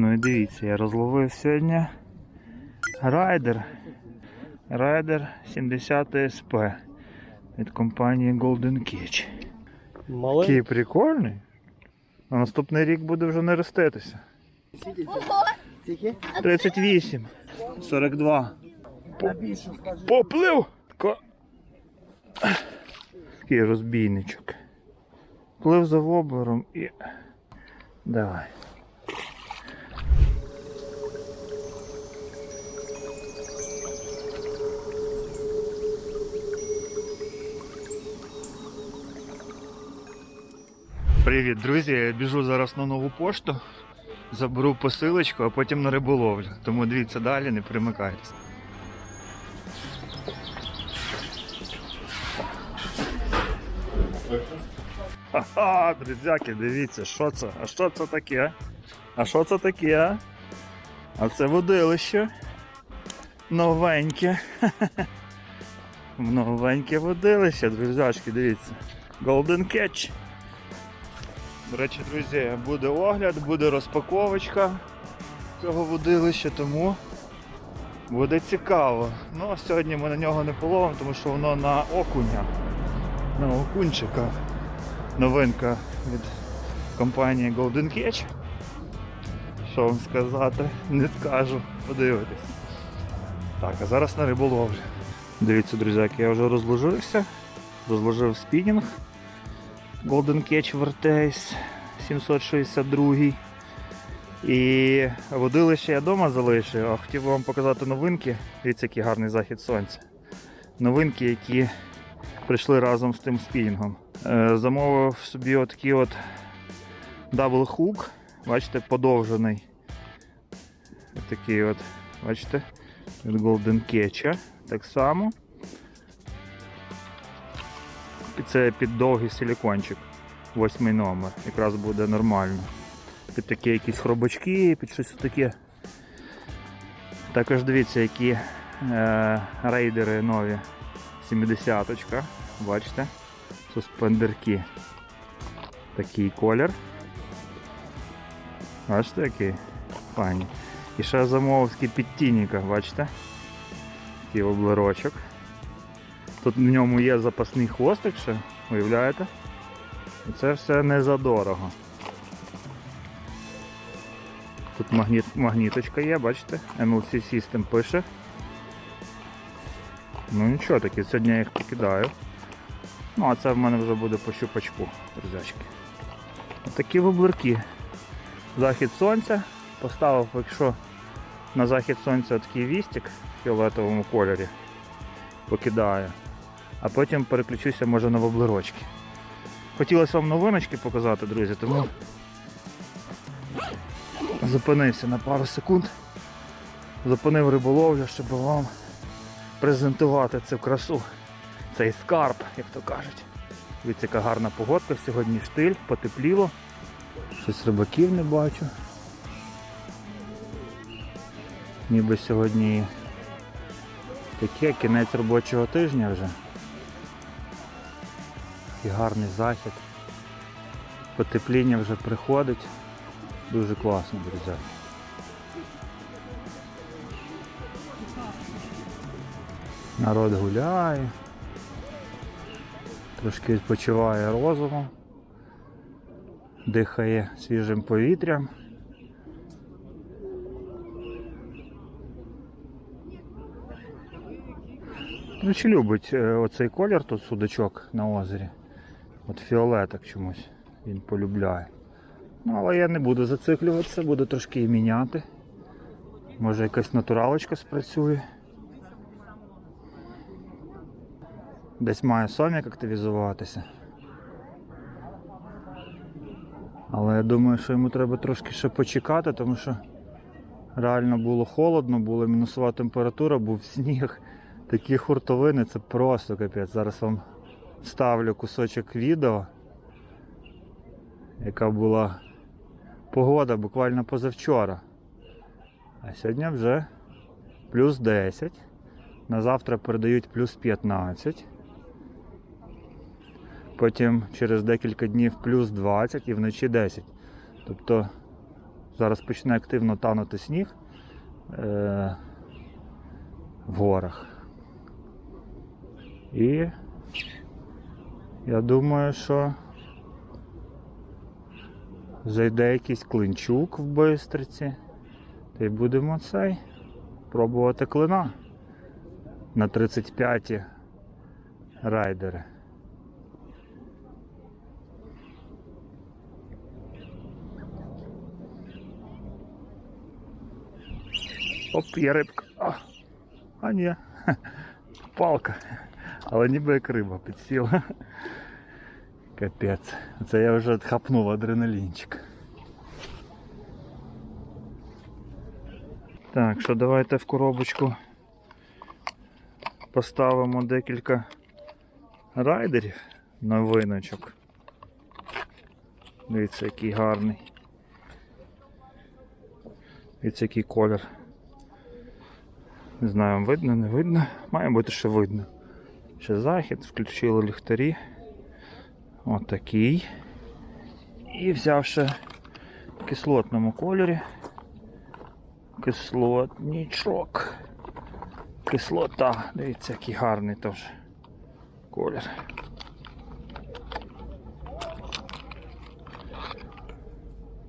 Ну і дивіться, я розловив сьогодні райдер. Райдер 70 СП від компанії Golden Cage. Який прикольний. На наступний рік буде вже не роститися. 38. 42. Поплив! Такий розбійничок. Плив за воблером і. Давай. Привіт, друзі! Я біжу зараз на нову пошту. Заберу посилочку, а потім на риболовлю. Тому дивіться далі, не примикайтесь. Ха-ха, друзяки, дивіться, що це? А що це таке? А що це таке? А це водилище. Новеньке. Новеньке водилище, друзячки, дивіться. Golden Catch. До речі, друзі, буде огляд, буде розпаковочка цього водилища, тому буде цікаво. Ну, а сьогодні ми на нього не половимо, тому що воно на окуня, на окунчика. Новинка від компанії Golden Catch. Що вам сказати, не скажу, подивитись. Так, а зараз на риболовлю. Дивіться, друзяки, я вже розложився, розложив спінінг. Golden Catch Vertex 762. І водилище я вдома залишив, а хотів би вам показати новинки. Дивіться, який гарний захід сонця. Новинки, які прийшли разом з тим спінінгом. Е, Замовив собі отакий от дабл хук. Бачите, подовжений. Такий от, бачите, від Golden Catch. Так само. Це під довгий силікончик, восьмий номер. Якраз буде нормально. Під такі якісь хробачки, під щось таке. Також дивіться, які е, рейдери нові. 70-очка. Бачите? Суспендерки. Такий колір. Бачите, який? Файні. І ще замовив з підтінника, бачите? Такий облерочок. Тут в ньому є запасний хвостик ще, уявляєте? І це все не задорого. Тут магніт, магніточка є, бачите? MLC System пише. Ну нічого таке, сьогодні я їх покидаю. Ну а це в мене вже буде по щупачку, друзячки. Такі воблерки. Захід сонця. Поставив, якщо на захід сонця такий вістик в фіолетовому кольорі. Покидаю. А потім переключуся може на воблерочки. Хотілося вам новиночки показати, друзі, тому зупинився на пару секунд. Зупинив риболовлю, щоб вам презентувати цю красу, цей скарб, як то кажуть. Дивіться, яка гарна погодка, сьогодні штиль, потепліло. Щось рибаків не бачу. Ніби сьогодні таке кінець робочого тижня вже. І гарний захід. Потепління вже приходить. Дуже класно, друзі. Народ гуляє. Трошки відпочиває розумом, дихає свіжим повітрям. Ну, чи любить е, оцей колір тут судачок на озері. От фіолеток чомусь він полюбляє. Ну, але я не буду зациклюватися, буду трошки і міняти. Може якась натуралочка спрацює. Десь має сомік активізуватися. Але я думаю, що йому треба трошки ще почекати, тому що реально було холодно, була мінусова температура, був сніг. Такі хуртовини це просто капець. Зараз вам ставлю кусочок відео, яка була погода буквально позавчора. А сьогодні вже плюс 10. На завтра передають плюс 15. Потім через декілька днів плюс 20 і вночі 10. Тобто Зараз почне активно танути сніг е, в горах. І я думаю, що зайде якийсь клинчук в бистриці. Та й будемо цей пробувати клина на 35 райдери. Оп, є рибка. А, а ні. Палка. Але ніби як риба підсіла. Капець. Це я вже хапнув адреналінчик. Так, що давайте в коробочку поставимо декілька райдерів новиночок. Дивіться, який гарний. Дивіться, який колір. Не знаю, видно, не видно. Має бути ще видно. Ще захід, включили ліхтарі. Отакий. І взявши в кислотному кольорі. Кислотнічок. Кислота. Дивіться, який гарний теж колір.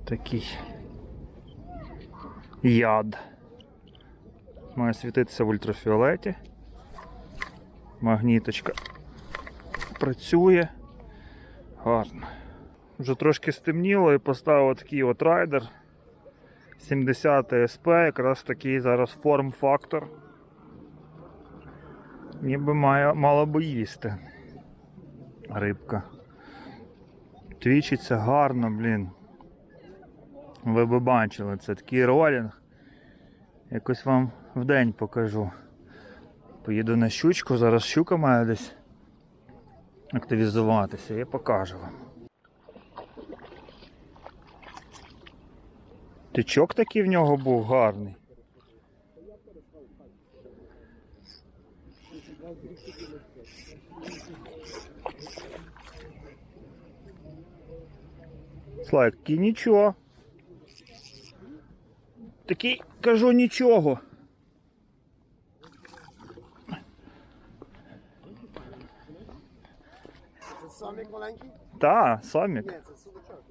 Такий яд. Має світитися в ультрафіолеті. Магніточка працює. Гарно. Вже трошки стемніло і поставив такий от райдер. 70 СП, якраз такий зараз форм-фактор. Ніби має, мало би їсти. Рибка. Твічиться гарно, блін. Ви би бачили, це такий ролінг. Якось вам вдень покажу. Поїду на щучку, зараз щука має десь активізуватися, я покажу вам. Тичок такий в нього був гарний. Слайк, такий нічого. Такий, кажу, нічого. Самик маленький? Та, сомік. Ні, це судачок.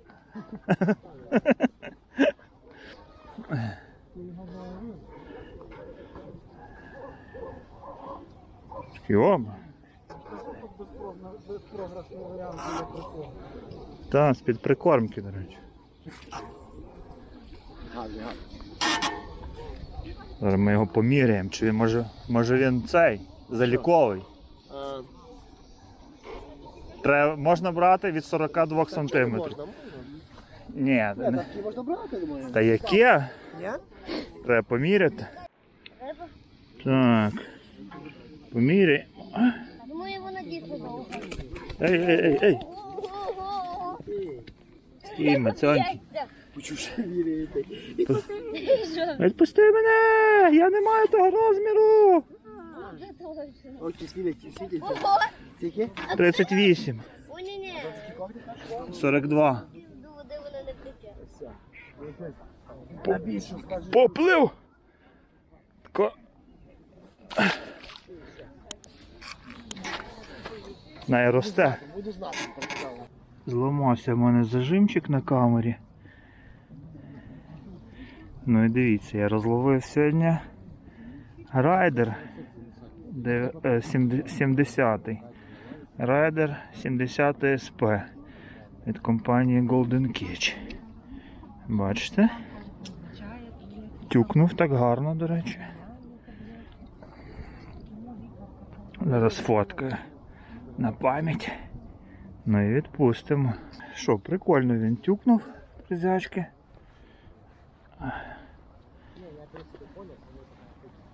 Йома. Безпрограшний варіант для з-під прикормки, до речі. Зараз ми його поміряємо, чи він може, може він цей заліковий. Треба, можна брати від 42 так, сантиметрів. Можна, можна. Ні, не- такі можна брати, думаю. та яке? Ні? Треба поміряти. Так. Поміряй. Думаю, вона дійсно довга. Ей, ей, ей, ей. Стій, вірите. Відпусти мене! Я не маю того розміру! Очі світяться, світяться. Скільки? 38, О, ні, ні. 42. До води вона не втече. На більшу скажи. Поплив! Ко... Най росте. Зламався в мене зажимчик на камері. Ну і дивіться, я розловив сьогодні райдер де- е, 70-й. Райдер 70 СП від компанії Golden Cage. Бачите? Тюкнув так гарно, до речі. Зараз фоткаю на пам'ять. Ну і відпустимо. Що, прикольно він тюкнув друзячки.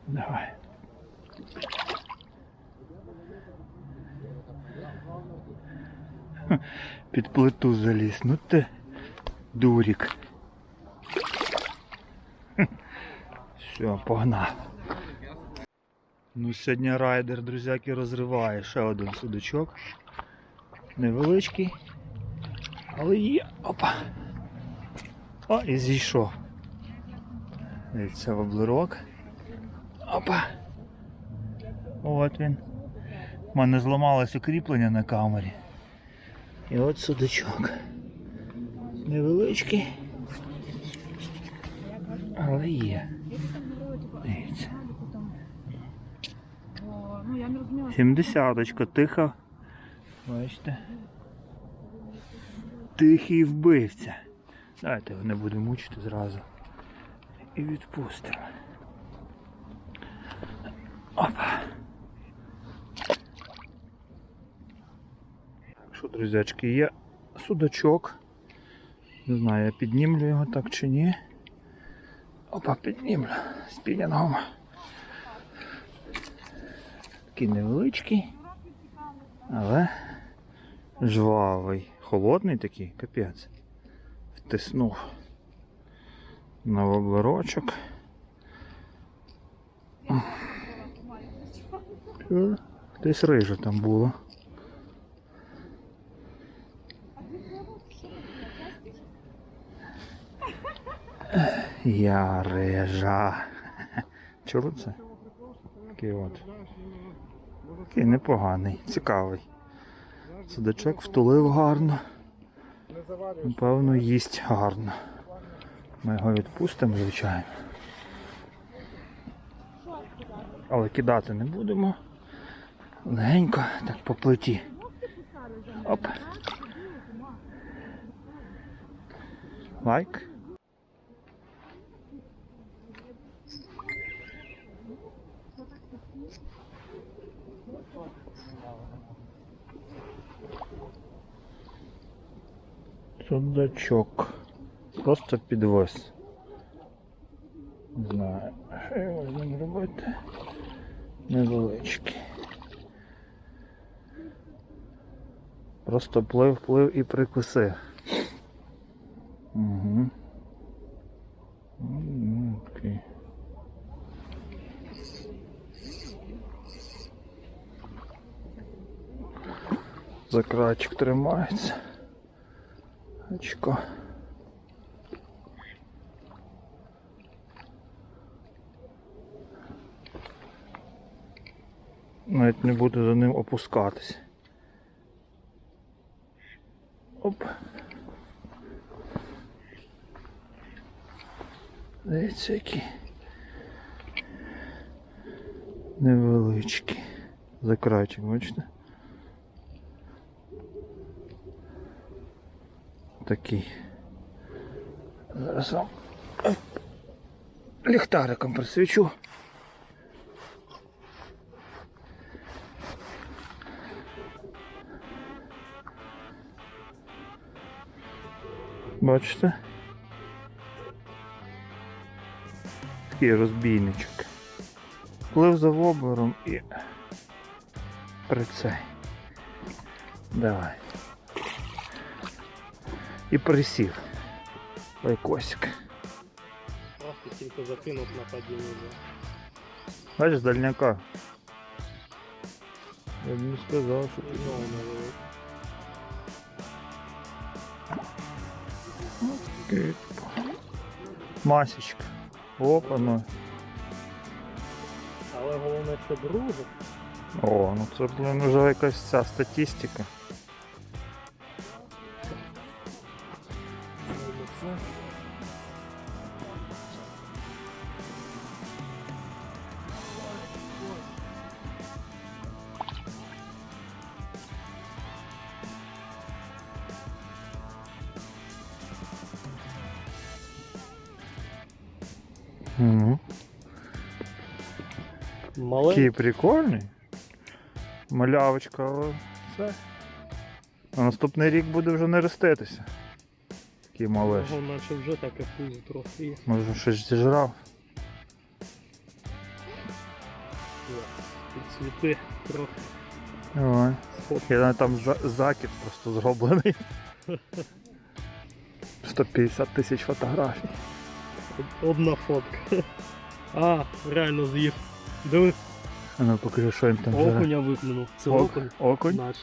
Давай. Під плиту заліз. Ну ти дурік. Все, погнав. Ну, сьогодні райдер, друзяки, розриває. Ще один судачок. Невеличкий. Але є. Опа. О, і зійшов. Дивіться, воблерок. Опа. От він. У мене зламалось укріплення на камері. І от судачок. Невеличкий. Але є. Сімдесяточка, тиха. Бачите. Тихий вбивця. Давайте його не будемо мучити зразу. І відпустимо. Опа. Так що, друзячки, є судачок. Не знаю, я піднімлю його так чи ні. Опа, піднімлю спінінгом. Такий невеличкий, але жвавий. Холодний такий, капець. Втиснув на воблерочок. Е, Десь риже там було. Я режа. Чого це? Такий от. Такий непоганий, цікавий. Судачок втулив гарно. Напевно, їсть гарно. Ми його відпустимо, звичайно. Але кидати не будемо. Легенько, так по плиті. Оп. Лайк. Судачок. Просто підвоз. Не знаю, що його з ним робити. Невеличкий. Просто плив, плив і прикусив. Угу. Ну, окей. Закратчик тримається. Очко. Навіть не буду за ним опускатись. Оп. Дивіться, які невеличкі. Закратчик, бачите? Такий. Зараз вам ліхтариком присвічу. Бачите? Такий розбійничок. Плив за воблером і при цей. Давай. І присів. Лайкосик. Просто тільки закинув на падіння. вже. Бачиш, дальняка. Я б не сказав, що ти. Знову не вилив. Окей. Масічка. Опа, ну. Але головне, що друге. О, ну це, блин, вже якась ця статистика. Такий прикольний. Малявочка, але все. На наступний рік буде вже не роститися. Такий малеш. Його наче вже таке пузо трохи є. Може щось зіжрав. Підсвіти трохи. Давай. Я там за- закид просто зроблений. 150 тисяч фотографій. Одна фотка. А, реально з'їв. Диви, А ну покажи, що він там жре. окуня виплюнув. Це Ок- окунь. Окунь? Наче.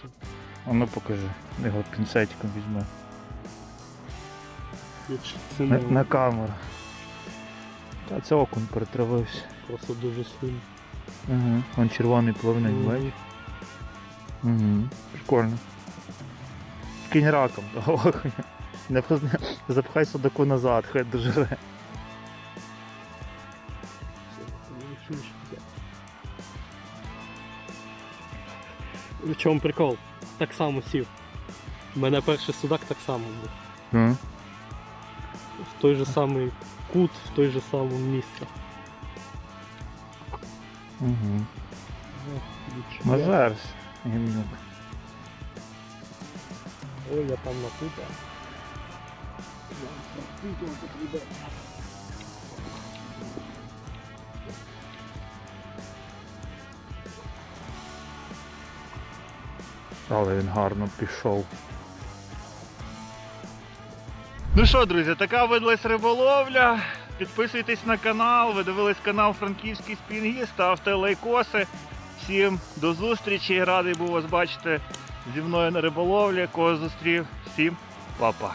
А ну покажи. Його пінцетиком візьме. Якщо Це На, не на камеру. А це окунь перетравився. Просто дуже сильно. Угу. Вон червоний плавник, Мгм. бачиш? Угу. Прикольно. Кинь раком окуня. Не позна- запхай судаку назад, хай дожре. В чому прикол? Так само сів. У мене перший судак так само був. Ну. В той же самий кут, в той же самому місці. Угу. Нажерся. Гімнюк. Ой, я там напутав. Але він гарно пішов. Ну що, друзі, така видалась риболовля. Підписуйтесь на канал, ви дивились канал Франківський Спінгі, ставте лайкоси. Всім до зустрічі. Радий був вас бачити зі мною на риболовлі. Кого зустрів. Всім па-па.